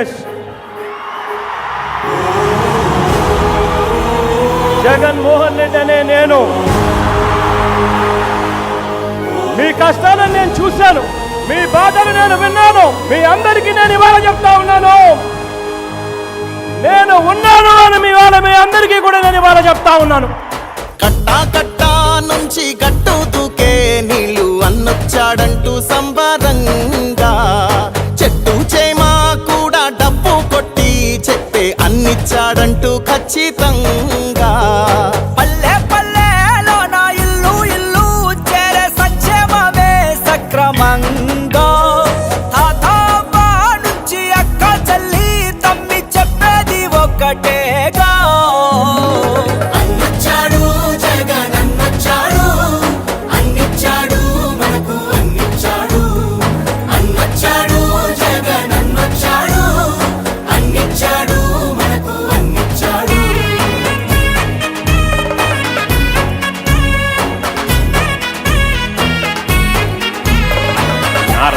Yes Jaganmohan Reddy అనే నేను. మీ కష్టాలను నేను చూశాను. మీ బాధలు నేను విన్నాను. మీ అందరికీ నేను ఇవాళ చెప్తా ఉన్నాను. నేను ఉన్నాను అని మీ వాళ్ళ మీ అందరికీ కూడా నేను ఇవాళ చెప్తా ఉన్నాను. కట్టా కట్టా నుంచి గట్టు దూకే నీళ్ళు అన్నొచ్చాడంటూ సంబరంగా అన్నిచ్చాడంటూ ఖచ్చితంగా. పల్లె పల్లెలో నా ఇల్లు ఇల్లు చేరే సంక్షేమమే సక్రమంగా.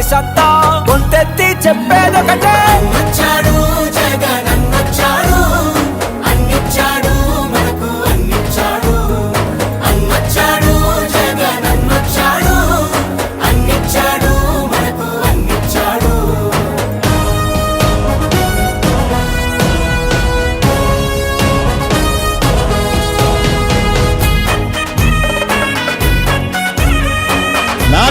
ఆంధ్రప్రదేశ్ గొంతెత్తి చెప్పేదొకటే. వచ్చాడు.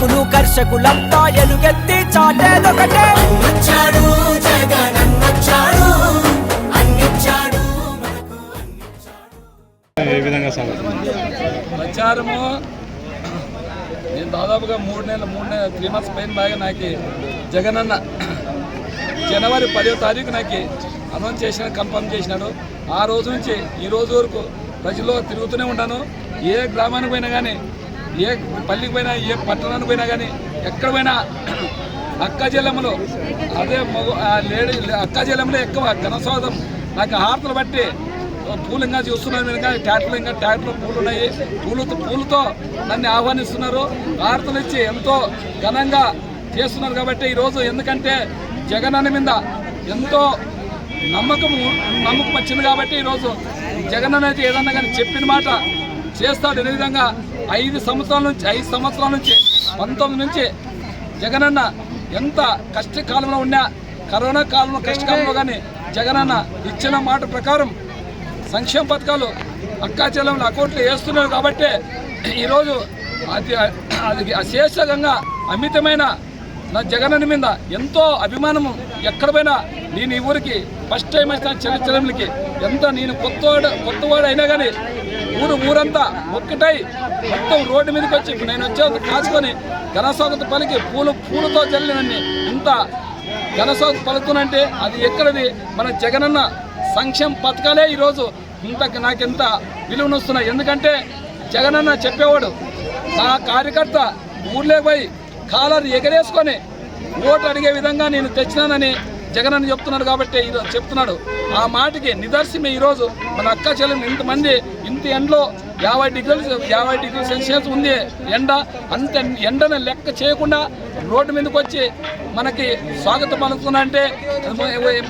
కార్మికులు కర్షకులంతా ఎలుగెత్తి చాటేదొకటే. అన్నొచ్చాడు అన్నిచ్చాడు. ప్రచారము నేను దాదాపుగా మూడు నెలలు మూడు నెలలు త్రీ మంత్స్ పైన బాగా నాకు జగనన్న జనవరి పదో తారీఖు నాకు అనౌన్స్ చేసిన కన్ఫర్మ్ చేసినాడు. ఆ రోజు నుంచి ఈ రోజు వరకు ప్రజల్లో తిరుగుతూనే ఉంటాను. ఏ గ్రామానికి పోయినా కానీ ఏ పల్లికి పోయినా ఏ పట్టణానికి పోయినా కానీ ఎక్కడ పోయినా అక్కజలంలో అదే మగ లేడీ అక్కజలంలో ఎక్కువ ఘనస్వాదం నాకు హారతలు బట్టి పూలు ఇంకా చూస్తున్నాను కానీ ఇంకా ట్యాక్టర్లు ఇంకా ట్యాక్టర్లో పూలు ఉన్నాయి. పూలతో పూలతో నన్ను ఆహ్వానిస్తున్నారు. హారతలు ఇచ్చి ఎంతో ఘనంగా చేస్తున్నారు కాబట్టి ఈరోజు ఎందుకంటే జగన్ మీద ఎంతో నమ్మకం నమ్మకం వచ్చింది కాబట్టి ఈరోజు జగన్ అనేది ఏదన్నా కానీ చెప్పిన మాట చేస్తాడు. ఇదే విధంగా ఐదు సంవత్సరాల నుంచి ఐదు సంవత్సరాల నుంచి పంతొమ్మిది నుంచి జగనన్న ఎంత కష్టకాలంలో ఉన్నా కరోనా కాలంలో కష్టకాలంలో కానీ జగనన్న ఇచ్చిన మాట ప్రకారం సంక్షేమ పథకాలు అక్కా చెల్లెముల అకౌంట్లో వేస్తున్నారు కాబట్టి ఈరోజు అది అది అశేషంగా అమితమైన నా జగనన్న మీద ఎంతో అభిమానము ఎక్కడ పోయినా నేను ఈ ఊరికి ఫస్ట్ టైం వచ్చిన చిన్న చిన్నకి ఎంత నేను కొత్తవాడు కొత్తవాడు అయినా కానీ ఊరు ఊరంతా ఒక్కటై మొత్తం రోడ్డు మీదకి వచ్చి నేను వచ్చే కాచుకొని ఘనస్వాగత పలికి పూలు పూలతో చల్లినన్ని. ఇంత ఘనస్వాగత పలుకుతున్నంటే అది ఎక్కడది? మన జగనన్న సంక్షేమ పథకాలే ఈరోజు ఇంత నాకెంత విలువనొస్తున్నాయి. ఎందుకంటే జగనన్న చెప్పేవాడు నా కార్యకర్త ఊర్లోకి పోయి కాలర్ ఎగరేసుకొని ఓటు అడిగే విధంగా నేను తెచ్చినానని జగన్ అని చెప్తున్నాడు కాబట్టి ఈరోజు చెప్తున్నాడు. ఆ మాటకి నిదర్శనమే ఈరోజు. మన అక్క చెల్లెలు ఇంతమంది ఇంత ఎండలో యాభై డిగ్రీలు యాభై డిగ్రీ సెల్సియస్ ఉంది ఎండ. అంత ఎండను లెక్క చేయకుండా రోడ్డు మీదకి వచ్చి మనకి స్వాగతం పలుకుతున్నా అంటే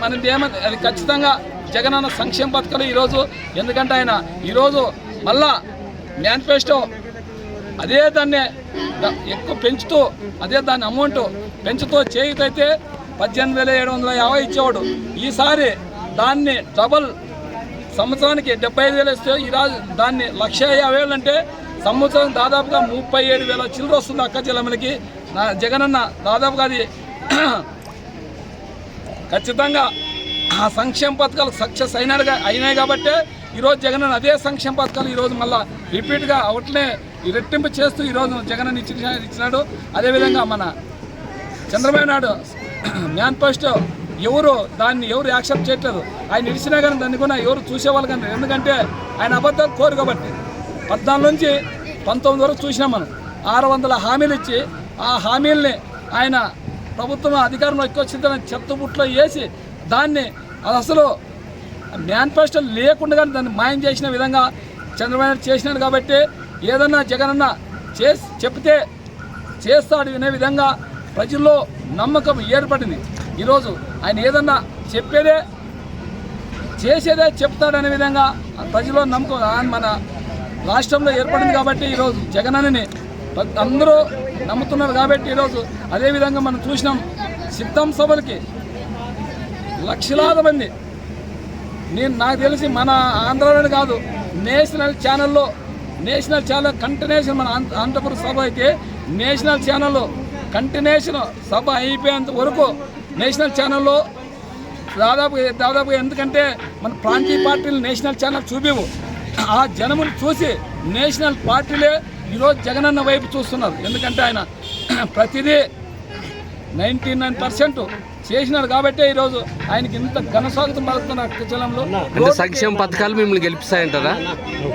మనది ఏమని అది ఖచ్చితంగా జగన్ అన్న సంక్షేమ పథకాలు ఈరోజు. ఎందుకంటే ఆయన ఈరోజు మళ్ళా మేనిఫెస్టో అదే దాన్ని ఎక్కువ పెంచుతూ అదే దాని అమౌంట్ పెంచుతూ చేయుతైతే పద్దెనిమిది వేల ఏడు వందల యాభై ఇచ్చేవాడు. ఈసారి దాన్ని డబల్ సంవత్సరానికి డెబ్బై ఐదు వేలు ఇస్తే ఈ రాజు దాన్ని లక్ష యాభై వేలు అంటే సంవత్సరం దాదాపుగా ముప్పై ఏడు వేల చిల్లర వస్తుంది అక్క చెల్లెమ్మలకి. నా జగనన్న దాదాపుగా అది ఖచ్చితంగా ఆ సంక్షేమ పథకాలు సక్సెస్ అయినాడుగా అయినాయి కాబట్టే ఈరోజు జగన్ అదే సంక్షేమ పథకాలు ఈరోజు మళ్ళా రిపీట్గా అవట్లే రెట్టింపు చేస్తూ ఈరోజు జగన్ ఇచ్చిన ఇచ్చినాడు. అదేవిధంగా మన చంద్రబాబు నాయుడు మేనిఫెస్టో ఎవరు దాన్ని ఎవరు యాక్సెప్ట్ చేయట్లేదు. ఆయన ఇడిచినా కానీ దాన్ని కూడా ఎవరు చూసేవాళ్ళు కానీ ఎందుకంటే ఆయన అబద్ధాలు కోరు కాబట్టి. పద్నాలుగు నుంచి పంతొమ్మిది వరకు చూసినాం మనం. ఆరు వందల హామీలు ఇచ్చి ఆ హామీల్ని ఆయన ప్రభుత్వం అధికారంలో ఎక్కువ వచ్చిందని చెత్తబుట్లో వేసి దాన్ని అది అసలు మేనిఫెస్టో లేకుండా కానీ దాన్ని మాయం చేసిన విధంగా చంద్రబాబు నాయుడు చేసినాడు కాబట్టి ఏదన్నా జగనన్న చేసి చెప్తే చేస్తాడు వినే విధంగా ప్రజల్లో నమ్మకం ఏర్పడింది. ఈరోజు ఆయన ఏదన్నా చెప్పేదే చేసేదే చెప్తాడనే విధంగా ప్రజల్లో నమ్మకం ఆయన మన రాష్ట్రంలో ఏర్పడింది కాబట్టి ఈరోజు జగనన్నని అందరూ నమ్ముతున్నారు కాబట్టి ఈరోజు అదేవిధంగా మనం చూసినాం సిద్ధం సభలకి లక్షలాది మంది. నేను నాకు తెలిసి మన ఆంధ్రలోనే కాదు నేషనల్ ఛానల్లో నేషనల్ ఛానల్ కంటిన్యూషన్ మన ఆంధ్ర- సభ అయితే నేషనల్ ఛానల్లో కంటిన్యూషన్ సభ అయిపోయేంత వరకు నేషనల్ ఛానల్లో దాదాపు దాదాపు ఎందుకంటే మన ప్రాంతీయ పార్టీలు నేషనల్ ఛానల్ చూపివు. ఆ జనమును చూసి నేషనల్ పార్టీలే ఈరోజు జగనన్న వైపు చూస్తున్నారు. ఎందుకంటే ఆయన ప్రతిదీ నైంటీ నైన్ పర్సెంట్ చేసినాడు కాబట్టే ఈరోజు ఆయనకి ఇంత ఘనస్వాగతం పలుకుతున్న కుచలంలో అంటే సంక్షేమ పథకాలు మిమ్మల్ని గెలిపిస్తాయంటారా?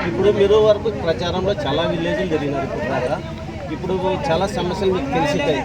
ఇప్పుడు మీరు వరకు ప్రచారంలో చాలా విలేజ్లు జరిగినారు ఇప్పుడు చాలా సమస్యలు మీకు తెలిసిపోయాయి.